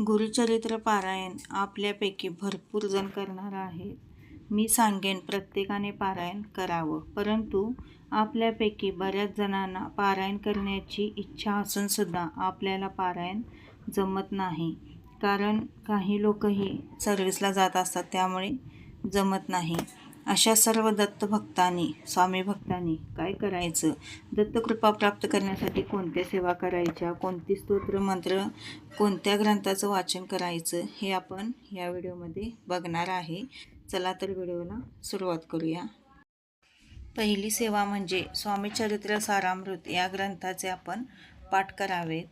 गुरुचरित्र पारायण आपल्यापैकी भरपूर जण करणार आहेत. मी सांगेन प्रत्येकाने पारायण करावं. परंतु आपल्यापैकी बऱ्याच जणांना पारायण करण्याची इच्छा असूनसुद्धा आपल्याला पारायण जमत नाही. कारण काही लोकही सर्विसला जात असतात त्यामुळे जमत नाही. अशा सर्व दत्तभक्तांनी स्वामी भक्तांनी काय करायचं? दत्तकृपा प्राप्त करण्यासाठी कोणत्या सेवा करायच्या? कोणती स्तोत्र मंत्र? कोणत्या ग्रंथाचं वाचन करायचं? हे आपण या व्हिडिओमध्ये बघणार आहे. चला तर व्हिडिओला सुरुवात करूया. पहिली सेवा म्हणजे स्वामी चरित्र सारामृत या ग्रंथाचे आपण पाठ करावेत.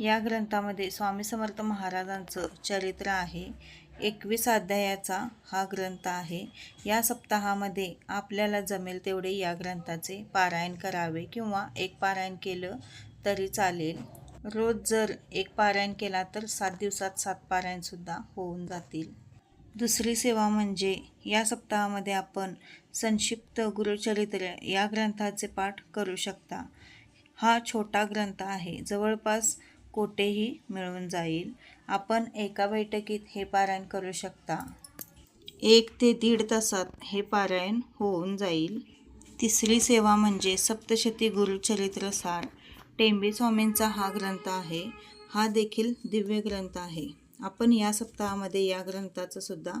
या ग्रंथामध्ये स्वामी समर्थ महाराजांचं चरित्र आहे. एकवीस अध्यायाचा हा ग्रंथ आहे. या सप्ताहामध्ये आपल्याला जमेल तेवढे या ग्रंथाचे पारायण करावे किंवा एक पारायण केलं तरी चालेल. रोज जर एक पारायण केला तर सात दिवसात सात पारायणसुद्धा होऊन जातील. दुसरी सेवा म्हणजे या सप्ताहामध्ये आपण संक्षिप्त गुरुचरित्र या ग्रंथाचे पाठ करू शकता. हा छोटा ग्रंथ आहे. जवळपास कोठेही मिळून जाईल. आपण एका बैठकीत हे पारायण करू शकता. एक ते दीड तासात हे पारायण होऊन जाईल. तिसरी सेवा म्हणजे सप्तशती गुरुचरित्रसार टेंबे स्वामींचा हा ग्रंथ आहे. हा देखील दिव्य ग्रंथ आहे. आपण या सप्ताहामध्ये या ग्रंथाचं सुद्धा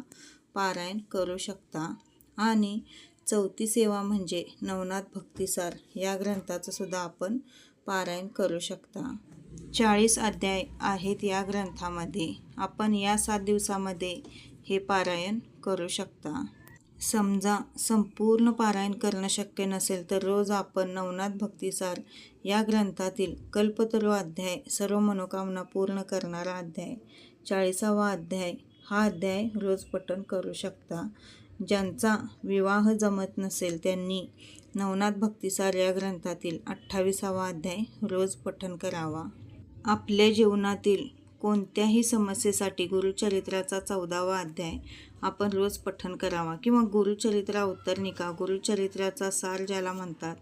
पारायण करू शकता. आणि चौथी सेवा म्हणजे नवनाथ भक्तिसार या ग्रंथाचं सुद्धा आपण पारायण करू शकता. चाळीस अध्याय आहेत या ग्रंथामध्ये. आपण या सात दिवसामध्ये हे पारायण करू शकता. समजा संपूर्ण पारायण करणं शक्य नसेल तर रोज आपण नवनाथ भक्तिसार या ग्रंथातील कल्पतरू अध्याय सर्व मनोकामना पूर्ण करणारा अध्याय चाळीसावा अध्याय हा अध्याय रोज पठण करू शकता. ज्यांचा विवाह जमत नसेल त्यांनी नवनाथ भक्तिसार या ग्रंथातील अठ्ठावीसावा अध्याय रोज पठण करावा. आपल्या जीवनातील कोणत्याही समस्येसाठी गुरुचरित्राचा चौदावा अध्याय आपण रोज पठन करावा. किंवा गुरुचरित्र अवतरणिका गुरुचरित्राचा सार ज्याला म्हणतात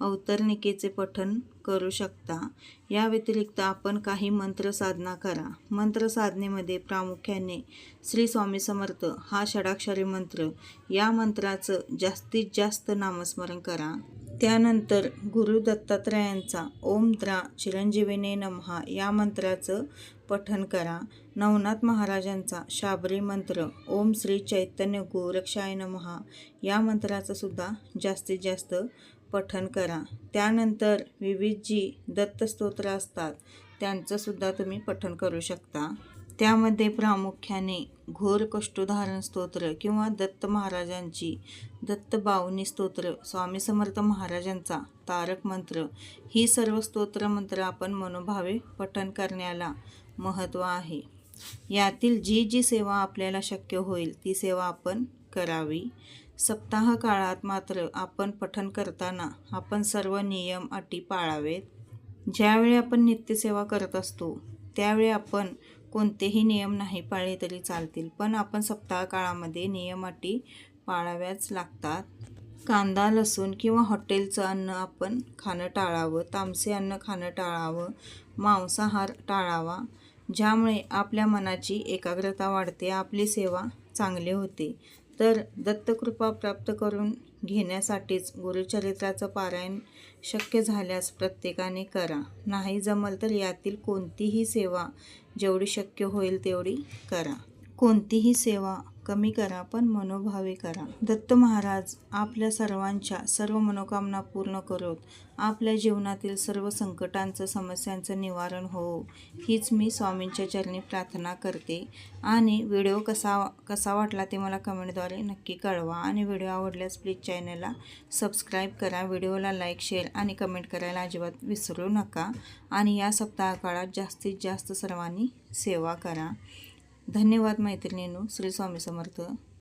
अवतरणिकेचे पठन करू शकता. या व्यतिरिक्त आपण काही मंत्र साधना करा. मंत्र साधनेमध्ये प्रामुख्याने श्री स्वामी समर्थ हा षडाक्षरी मंत्र या मंत्राचं जास्तीत जास्त नामस्मरण करा. त्यानंतर गुरु दत्तात्रयांचा ओम द्रा चिरंजीवीने नमहा या मंत्राचं पठन करा. नवनाथ महाराजांचा शाबरी मंत्र ओम श्री चैतन्य गोरक्षाय नमहा या मंत्राचं सुद्धा जास्तीत जास्त पठन करा. त्यानंतर विविध जी दत्तस्तोत्र असतात त्यांचंसुद्धा तुम्ही पठन करू शकता. त्यामध्ये प्रामुख्याने घोर कष्टोधारण स्तोत्र किंवा दत्त महाराजांची दत्त बावनी स्तोत्र स्वामी समर्थ महाराजांचा तारक मंत्र ही सर्व स्तोत्र मंत्र आपण मनोभावे पठण करण्याला महत्त्व आहे. यातील जी जी सेवा आपल्याला शक्य होईल ती सेवा आपण करावी. सप्ताह काळात मात्र आपण पठण करताना आपण सर्व नियम अटी पाळावेत. ज्यावेळी आपण नित्यसेवा करत असतो त्यावेळी आपण कोणतेही नियम नाही पाळले तरी चालतील पण आपण सप्ताह काळामध्ये नियम अटी पाळाव्याच लागतात. कांदा लसूण किंवा हॉटेलचं अन्न आपण खाणं टाळावं तामसे अन्न खाणं टाळावं मांसाहार टाळावा ज्यामुळे आपल्या मनाची एकाग्रता वाढते आपली सेवा चांगली होते. तर दत्तकृपा प्राप्त करून घेण्यासाठीच गुरुचरित्राचं पारायण शक्य झाल्यास प्रत्येकाने करा. नाही जमल तर यातील कोणतीही सेवा जेवढी शक्य होईल तेवढी करा. कोणतीही सेवा कमी करा पण मनोभावे करा. दत्त महाराज आपल्या सर्वांच्या सर्व मनोकामना पूर्ण करोत. आपल्या जीवनातील सर्व संकटांचं समस्यांचं निवारण हो. हीच मी स्वामींच्या चरणी प्रार्थना करते. आणि व्हिडिओ कसा कसा वाटला ते मला कमेंटद्वारे नक्की कळवा. आणि व्हिडिओ आवडल्यास प्लीज चॅनलला सबस्क्राईब करा. व्हिडिओला लाईक शेअर आणि कमेंट करायला अजिबात विसरू नका. आणि या सप्ताह काळात जास्तीत जास्त सर्वांनी सेवा करा. धन्यवाद मैत्रिणींनो श्री स्वामी समर्थ.